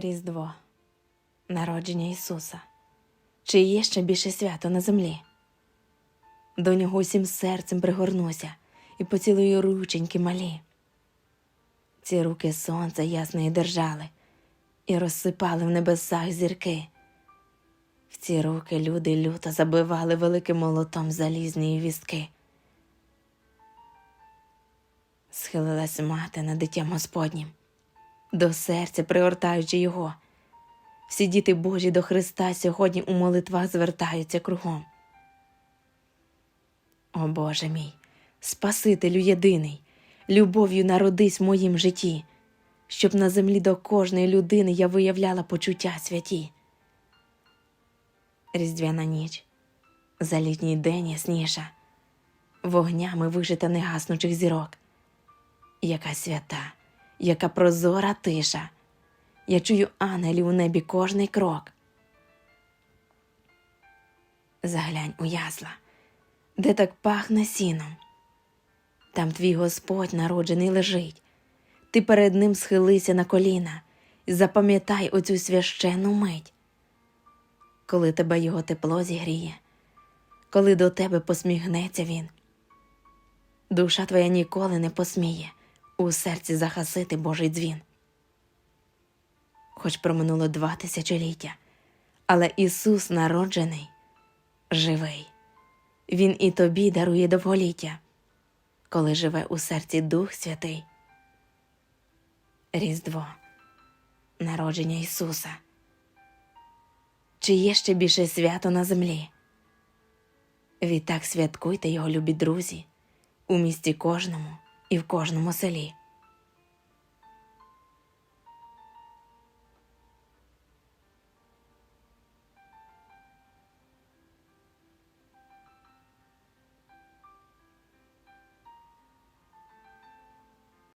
Різдво, народження Ісуса. Чи є ще більше свято на землі? До нього усім серцем пригорнуся і поцілую рученьки малі. Ці руки сонця ясної держали і розсипали в небесах зірки. В ці руки люди люто забивали великим молотом залізні вістки. Схилилась мати над дитям Господнім, до серця пригортаючи його. Всі діти Божі до Христа сьогодні у молитвах звертаються кругом. О Боже мій, Спасителю єдиний, любов'ю народись в моїм житті, щоб на землі до кожної людини я виявляла почуття святі. Різдвяна ніч, за літній день ясніша, вогнями вижита негаснучих зірок. Яка свята, яка прозора тиша. Я чую ангелів у небі кожний крок. Заглянь у ясла, де так пахне сіном. Там твій Господь народжений лежить. Ти перед ним схилися на коліна і запам'ятай оцю священну мить, коли тебе його тепло зігріє, коли до тебе посміхнеться він. Душа твоя ніколи не посміє у серці захасити Божий дзвін. Хоч проминуло два тисячоліття, але Ісус народжений, живий. Він і тобі дарує довголіття, коли живе у серці Дух Святий. Різдво, народження Ісуса. Чи є ще більше свято на землі? Відтак святкуйте його, любі друзі, у місті кожному і в кожному селі.